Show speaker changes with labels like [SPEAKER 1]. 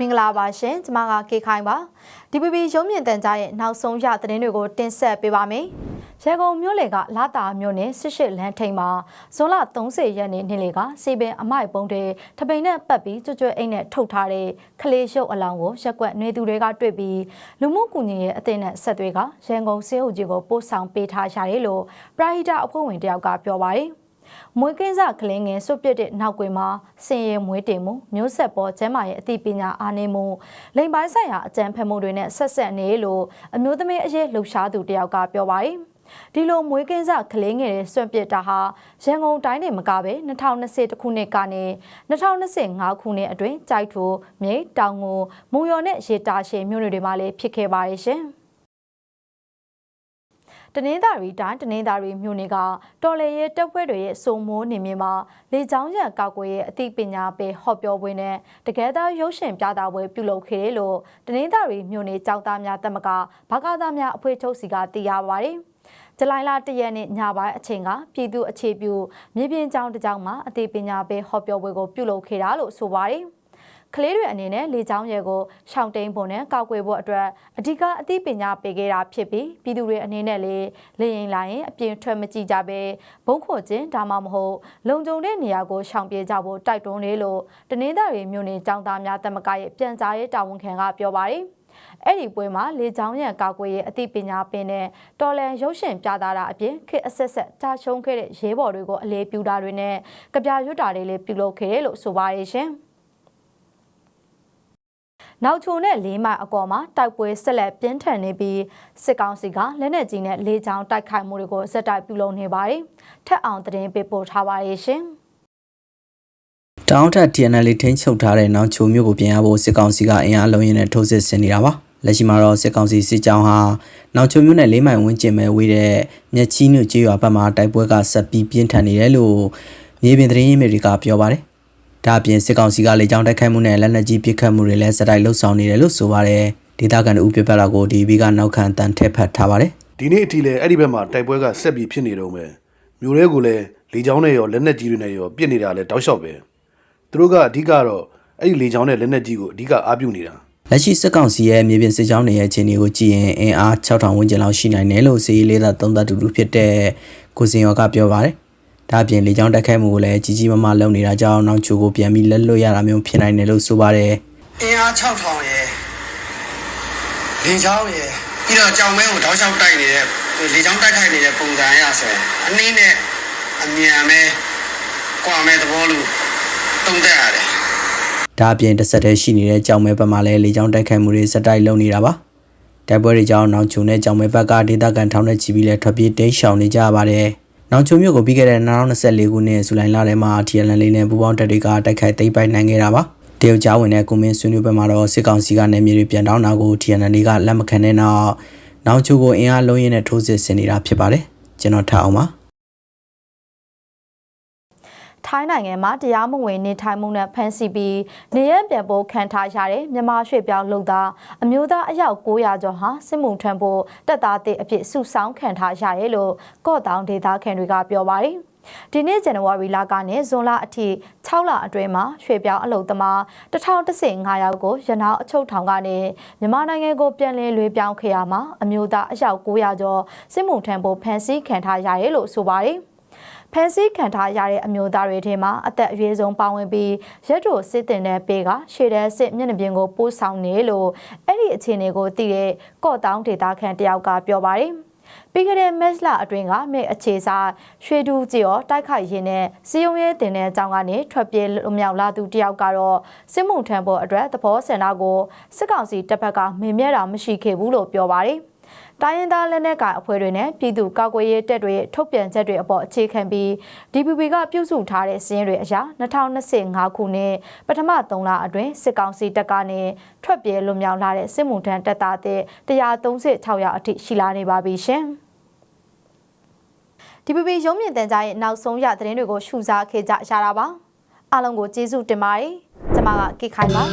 [SPEAKER 1] မင်္ဂလာပါရှင်ကျွန်မကကေခိုင်ပါ DPP ရုံးမြင့်တန်ကြားရဲ့နောက်ဆုံးရသတင်းတွေကိုတင်ဆက်ပေးပါမယ်ရန်ကုန်မြို့လေကလာတာမြို့နယ်စစ်ရှိလန်းထိန်မှာဇွန်လ30ရက်နေ့နေ့လေကစီပင်အမိုက်ပုံးတွေထပိန်နဲ့ပတ်ပြီးကြွကြွအိတ်နဲ့ထုတ်ထားတဲ့ခလေးရုပ်အလောင်းကိုရက်ကွက်နေသူတွေကတွေ့ပြီးလူမှုကူညီရေးအသင်းနဲ့ဆက်သွေးကရန်ကုန်စေအုပ်ကြီးကိုပို့ဆောင်ပေးထားရတယ်လို့ပရာဟိတအဖွဲ့ဝင်တယောက်ကပြောပါတယ် မွေးကင်းစကလင်းငယ်စွတ်ပစ်တဲ့နောက်ကွယ်မှာစင်ရဲမွေးတင်မှုမျိုးဆက်ပေါ်ကျမ်းမာရဲ့အသိပညာအားနည်းမှုလိမ်ပိုင်းဆိုင်ရာအကြံဖက်မှုတွေနဲ့ဆက်ဆက်နေလို့အမျိုးသမီးအရေးလှုပ်ရှားသူတယောက်ကပြောပါတယ်ဒီလိုမွေးကင်းစကလေးငယ်တွေစွန့်ပစ်တာဟာရန်ကုန်တိုင်းနဲ့မကပဲ2020ခုနှစ်ကနေ2025ခုနှစ်အတွင်းကြိုက်ထိုမြိတ်တောင်ငူမုံရော်နဲ့ရေတာရှည်မြို့နယ်တွေမှာလည်းဖြစ်ခဲ့ပါတယ်ရှင်။ တနင်္သာရီတိုင်းတနင်္သာရီမြို့နယ်ကတော်လေရဲတပ်ဖွဲ့တွေရဲ့စုံမိုးနေမြေမှာလေကြောင်းရန်ကောက်ွယ်ရဲ့အသိပညာပေးဟော့ပြောပွဲနဲ့တကယ်သားရုပ်ရှင်ပြသပွဲပြုလုပ်ခဲ့တယ်လို့တနင်္သာရီမြို့နယ်ကြောက်သားများတက်မကဘာကာသားများအဖွဲ့ချုပ်စီကသိရပါတယ်။ဇူလိုင်လ၁ရက်နေ့ညပိုင်းအချိန်ကပြည်သူအခြေပြုမြေပြင်ကျောင်းတစ်ကျောင်းမှာအသိပညာပေးဟော့ပြောပွဲကိုပြုလုပ်ခဲ့တာလို့ဆိုပါတယ်။ ကလေးတွေအနေနဲ့လေချောင်းရဲကိုရှောင်တိန်ဖို့နဲ့ကောက်ွယ်ဖို့အတွက်အဓိကအသိပညာပေးခဲ့တာဖြစ်ပြီးပြည်သူတွေအနေနဲ့လေလေရင်လာရင်အပြင်ထွက်မကြည့်ကြပဲဘုံခိုခြင်းဒါမှမဟုတ်လုံခြုံတဲ့နေရာကိုရှောင်ပြေးကြဖို့တိုက်တွန်းနေလို့တနင်္သာရီမြို့နယ်ကျောင်းသားများတမကရဲ့ပြန်ကြားရေးတာဝန်ခံကပြောပါတယ်အဲ့ဒီပွဲမှာလေချောင်းရံကောက်ွယ်ရဲ့အသိပညာပင်နဲ့တော်လန်ရုပ်ရှင်ပြသတာအပြင်ခေတ်အဆက်ဆက်ကြာရှုံးခဲ့တဲ့ရဲဘော်တွေကိုအလေးပြုတာတွေနဲ့ကြပြရွတ်တာတွေလည်းပြုလုပ်ခဲ့တယ်လို့ဆိုပါရဲ့ရှင်။ နောက်ချုံနဲ့လေးမိုင်အကော်မှာတိုက်ပွဲဆက်လက်ပြင်းထန်နေပြီးစစ်ကောင်စီကလက်နက်ကြီးနဲ့လေကြောင်းတိုက်ခိုက်မှုတွေကိုဇက်တိုက်ပြုလုပ်နေပါတယ်။ထက်အောင်သတင်းပေးပို့ထားပါရဲ့ရှင်။
[SPEAKER 2] တောင်းထ TNL ထိန်းချုပ်ထားတဲ့နောက်ချိုမျိုးကိုပြင်ရဖို့စစ်ကောင်စီကအင်အားလုံးရင်းနဲ့ထိုးစစ်ဆင်နေတာပါလက်ရှိမှာတော့စစ်ကောင်စီစစ်ကြောင်းဟာနောက်ချိုမျိုးနဲ့လေးမိုင်ဝန်းကျင်ပဲဝေးတဲ့မြက်ချီးနုကျေးရွာဘက်မှာတိုက်ပွဲကဆက်ပြီးပြင်းထန်နေတယ်လို့မြေပြင်သတင်းရင်းမြစ်တွေကပြောပါတယ် ဒါအပြင်စစ်ကောင်စီကလေကြောင်းတိုက်ခိုက်မှုနဲ့လက်နက်ကြီးပစ်ခတ်မှုတွေလည်းစတိုက်လှုပ်ဆောင်နေတယ်လို့ဆိုပါတယ်ဒေသခံတို့ပြပြတာကိုဒီဘီကနောက်ခံတန်ထက်ဖတ်ထားပါတယ်
[SPEAKER 3] ဒီနေ့အထိလည်းအဲ့ဒီဘက်မှာတိုက်ပွဲကဆက်ပြီးဖြစ်နေတော့မယ်မြို့ရဲကိုလည်းလေချောင်းနဲ့ရောလက်နက်ကြီးတွေနဲ့ရောပြစ်နေတာလည်းတောက်လျှောက်ပဲသူတို့ကအဓိကတော့အဲ့ဒီလေချောင်းနဲ့လက်နက်ကြီးကိုအဓိကအားပြုနေတာ
[SPEAKER 2] လက်ရှိစစ်ကောင်စီရဲ့မြေပြင်စစ်ကြောင်းတွေရဲ့အခြေအနေကိုကြည့်ရင်အင်အား6000ဝန်းကျင်လောက်ရှိနိုင်တယ်လို့စီရေးလေးသားသုံးသပ်တူတူဖြစ်တဲ့ကိုစင်ရောကပြောပါတယ်။ ဒါအပြင်လေကြောင်းတိုက်ခိုက်မှုကိုလည်းကြီးကြီးမားမားလုပ်နေတာကြောင့်နောက်ချိုကိုပြန်ပြီးလက်လွတ်ရတာမျိုးဖြစ်နိုင်တယ်လို့ဆိုပါတယ်
[SPEAKER 4] အင်အား6000ရယ်လေချောင်းရယ်ပြီးတော့ကြောင်မဲကိုတောက်လျှောက်တိုက်နေတဲ့လေချောင်းတိုက်ခိုက်နေတဲ့ပုံစံအရဆိုရင်အနည်းနဲ့အမြန်ပဲကွာမဲသဘောလို့သုံးသပ်ရတယ်။
[SPEAKER 2] ဒါအပြင်တစ်ဆက်တည်းရှိနေတဲ့ကြောင်မဲဘက်မှာလည်းလေကြောင်းတိုက်ခိုက်မှုတွေစက်တိုက်လုပ်နေတာပါ။တိုက်ပွဲတွေကြောင့်နောက်ချိုနဲ့ကြောင်မဲဘက်ကဒေသခံထောင်နဲ့ချီပြီးလဲထွက်ပြေးတိမ်းရှောင်နေကြရပါတယ်။ နောက်ချိုမြို့ကိုပြီးခဲ့တဲ့2024ခုနှစ်ဇူလိုင်လထဲမှာ TNL လေးနဲ့ပူးပေါင်းတပ်တွေကတိုက်ခိုက်သိမ်းပိုက်နိုင်ခဲ့တာပါ။တရုတ်ကြားဝင်တဲ့ကွန်မင်းဆွေးနွေးပွဲမှာတော့စစ်ကောင်စီကနေမြေတွေပြန်တောင်းတာကို TNL ကလက်မခံတဲ့နောက်နောက်ချိုကိုအင်အားလုံးရင်းနဲ့ထိုးစစ်ဆင်နေတာဖြစ်ပါတယ်။ကျွန်တော်ထအောင်ပါ
[SPEAKER 1] ထိုင်းနိုင်ငံမှာတရားမဝင်နေထိုင်မှုနဲ့ဖမ်းဆီးပြီးနေရပြန်ပို့ခံထားရတဲ့မြန်မာရွှေပြောင်းလုပ်သားအမျိုးသားအယောက်900ကျော်ဟာစစ်မှုထမ်းဖို့တက်သားတဲ့အဖြစ်စုဆောင်းခံထားရတယ်လို့ကော့တောင်ဒေသခံတွေကပြောပါတယ်။ဒီနေ့ဇန်နဝါရီလကနေဇွန်လအထိ6လအတွင်းမှာရွှေပြောင်းအလုပ်သမား1015ယောက်ကိုရနောင်အချုပ်ထောင်ကနေမြန်မာနိုင်ငံကိုပြန်လည်လွှဲပြောင်းခဲ့ရမှာအမျိုးသားအယောက်900ကျော်စစ်မှုထမ်းဖို့ဖမ်းဆီးခံထားရတယ်လို့ဆိုပါတယ်။ ဖန်ဆီးခံထားရတဲ့အမျိုးသားတွေထဲမှာအသက်အရွယ်ဆုံးပါဝင်ပြီးရက်တို့စစ်တင်တဲ့ပေကရှေ့တဲ့စစ်မျက်နှာပြင်ကိုပို့ဆောင်နေလို့အဲ့ဒီအခြေအနေကိုသိတဲ့ကော့တောင်းဒေတာခန်တယောက်ကပြောပါတယ်ပြီးခဲ့တဲ့မက်လအတွင်းကမြေအခြေစားရွှေတူးကြီးရောတိုက်ခိုက်ရင်းနဲ့စီယုံရဲတင်တဲ့အကြောင်းကနေထွက်ပြေးလွမြောက်လာသူတယောက်ကတော့စစ်မှုထမ်းဖို့အတွက်သဘောဆန္ဒကိုစစ်ကောင်စီတပ်ဖက်ကမင်းမြဲတာမရှိခဲ့ဘူးလို့ပြောပါတယ်။ တိုင်းရင်းသားလက်နက်ကိုင်အဖွဲ့တွေနဲ့ပြည်သူ့ကာကွယ်ရေးတပ်တွေရဲ့ထုတ်ပြန်ချက်တွေအပေါ်အခြေခံပြီး DPP ကပြုစုထားတဲ့စီးရင်တွေအရ2025ခုနှစ်ပထမ3လအတွင်းစစ်ကောင်စီတပ်ကနေထွက်ပြေးလွတ်မြောက်လာတဲ့စစ်မှုထမ်းတပ်သားတဲ့136ယောက်အထိရှိလာနေပါပြီရှင်။ DPP ရုံးမြင့်တန်ကြားရဲ့နောက်ဆုံးရသတင်းတွေကိုရှုစားခဲ့ကြရတာပါအားလုံးကိုကျေးဇူးတင်ပါတယ်ကျွန်မကကိခိုင်ပါ